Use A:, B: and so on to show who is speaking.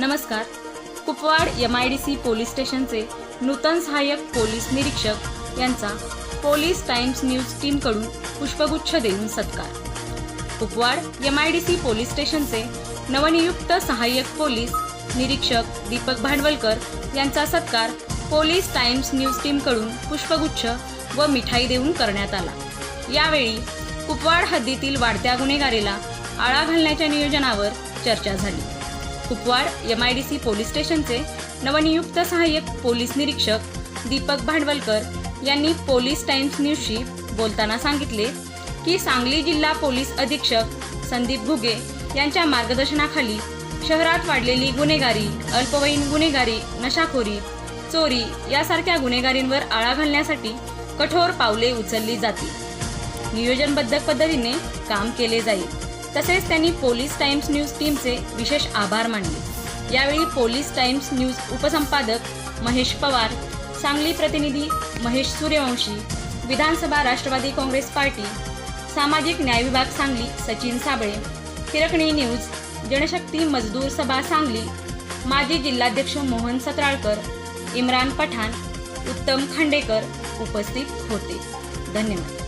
A: नमस्कार. Kupwad M I D C police स्टेशनचे नूतन सहाय्यक पोलीस निरीक्षक यांचा पोलीस टाइम्स न्यूज टीमकडून पुष्पगुच्छ देऊन सत्कार. Kupwad M I D C police स्टेशनचे नवनियुक्त सहाय्यक पोलीस निरीक्षक दीपक भांडवलकर यांचा सत्कार पोलीस टाइम्स न्यूज टीमकडून पुष्पगुच्छ व मिठाई देऊन करण्यात आला. यावेळी कुपवाड हद्दीतील वाढत्या गुन्हेगारीला आळा घालण्याच्या नियोजनावर चर्चा झाली. Kupwad M I D C police स्टेशनचे नवनियुक्त सहाय्यक पोलीस निरीक्षक दीपक भांडवलकर यांनी पोलीस टाइम्स न्यूजशी बोलताना सांगितले की सांगली जिल्हा पोलीस अधीक्षक संदीप घुगे यांच्या मार्गदर्शनाखाली शहरात वाढलेली गुन्हेगारी अल्पवयीन गुन्हेगारी नशाखोरी चोरी यासारख्या गुन्हेगारींवर आळा घालण्यासाठी कठोर पावले उचलली जातील. नियोजनबद्ध पद्धतीने काम केले जाईल. तसेच त्यांनी पोलीस टाइम्स न्यूज टीमचे विशेष आभार मानले. यावेळी पोलीस टाइम्स न्यूज उपसंपादक महेश पवार सांगली प्रतिनिधी महेश सूर्यवंशी विधानसभा राष्ट्रवादी काँग्रेस पार्टी सामाजिक न्याय विभाग सांगली सचिन साबळे हिरकणी न्यूज जनशक्ती मजदूर सभा सांगली माजी जिल्हाध्यक्ष मोहन सत्राळकर इम्रान पठाण उत्तम खांडेकर उपस्थित होते. धन्यवाद.